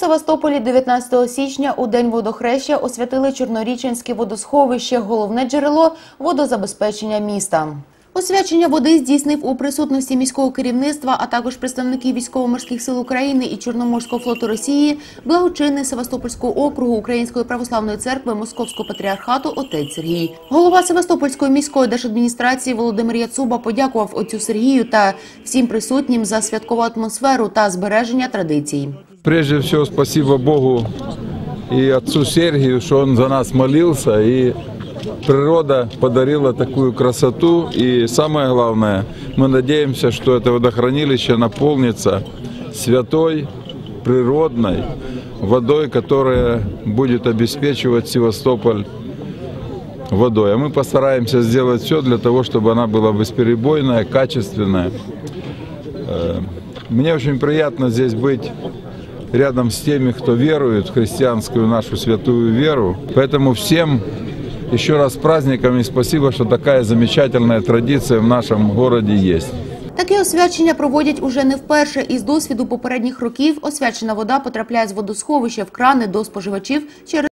Севастополі 19 січня у день водохреща освятили Чорноріченське водосховище, головне джерело водозабезпечення міста. Освячення води здійснив у присутності міського керівництва, а також представників військово-морських сил України і Чорноморського флоту Росії, благочинний Севастопольського округу Української православної церкви Московського патріархату отець Сергій. Голова Севастопольської міської держадміністрації Володимир Яцуба подякував отцю Сергію та всім присутнім за святкову атмосферу та збереження традицій. Прежде всего, спасибо Богу и отцу Сергию, что он за нас молился, и природа подарила такую красоту. И самое главное, мы надеемся, что это водохранилище наполнится святой, природной водой, которая будет обеспечивать Севастополь водой. А мы постараемся сделать все для того, чтобы она была бесперебойная, качественная. Э, Мне очень приятно здесь быть рядом с теми, кто верует в христианскую нашу святую веру. Поэтому всем еще раз с праздником и спасибо, что такая замечательная традиция в нашем городе есть. Таке освячення проводять уже не вперше. Із досвіду попередніх років освячена вода потрапляє з водосховища в крани до споживачів через